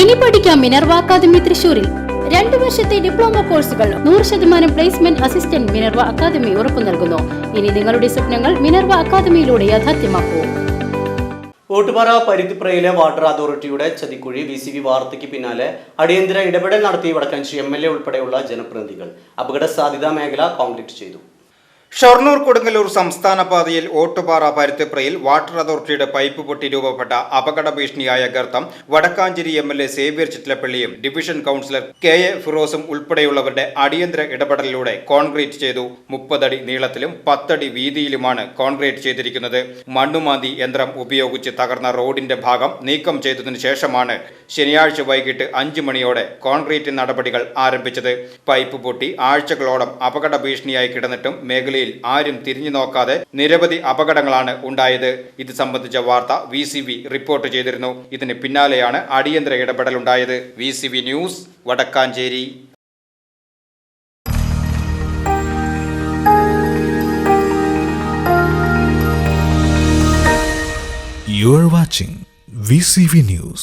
ഇനി പഠിക്കാം Minerva academy തൃശൂരിൽ രണ്ടു വർഷത്തെ ഡിപ്ലോമ കോഴ്സുകൾ നൂറ് ശതമാനം പ്ലേസ്മെന്റ് അസിസ്റ്റന്റ് മിനർവ അക്കാദമി ഉറപ്പു നൽകുന്നു. ഇനി നിങ്ങളുടെ സ്വപ്നങ്ങൾ മിനർവ അക്കാദമിയിലൂടെ യാഥാർത്ഥ്യമാക്കൂ. ഓട്ടുപാറ പരുത്തിപ്പുറയിലെ വാട്ടർ അതോറിറ്റിയുടെ ചതിക്കുഴി വി സി ബി വാർത്തയ്ക്ക് പിന്നാലെ അടിയന്തര ഇടപെടൽ നടത്തി വടക്കഞ്ചി എം എൽ എ ഉൾപ്പെടെയുള്ള ജനപ്രതിനിധികൾ അപകട സാധ്യതാ മേഖല കോൺക്രീറ്റ് ചെയ്തു. ഷൊർണൂർ കൊടുങ്ങല്ലൂർ സംസ്ഥാന പാതയിൽ ഓട്ടുപാറ പരുത്തിപ്രയിൽ വാട്ടർ അതോറിറ്റിയുടെ പൈപ്പ് പൊട്ടി രൂപപ്പെട്ട അപകട ഭീഷണിയായ ഗർത്തം Wadakkanchery M L A Xavier ചിറ്റലപ്പള്ളിയും division councillor K A ഫിറോസും ഉൾപ്പെടെയുള്ളവരുടെ അടിയന്തര ഇടപെടലിലൂടെ കോൺക്രീറ്റ് ചെയ്തു മുപ്പതടി നീളത്തിലും പത്തടി വീതിയിലുമാണ് കോൺക്രീറ്റ് ചെയ്തിരിക്കുന്നത്. മണ്ണുമാന്തി യന്ത്രം ഉപയോഗിച്ച് തകർന്ന റോഡിന്റെ ഭാഗം നീക്കം ചെയ്തതിനു ശേഷമാണ് ശനിയാഴ്ച വൈകിട്ട് അഞ്ചു മണിയോടെ കോൺക്രീറ്റ് നടപടികൾ ആരംഭിച്ചത്. പൈപ്പ് പൊട്ടി ആഴ്ചകളോളം അപകട ഭീഷണിയായി കിടന്നിട്ടും മേഖലയിൽ ആരും തിരിഞ്ഞു നോക്കാതെ നിരവധി അപകടങ്ങളാണ് ഉണ്ടായത്. ഇത് സംബന്ധിച്ച വാർത്ത വി റിപ്പോർട്ട് ചെയ്തിരുന്നു. ഇതിന് പിന്നാലെയാണ് അടിയന്തര ഇടപെടലുണ്ടായത് V news Wadakkanchery. You are watching VCV News.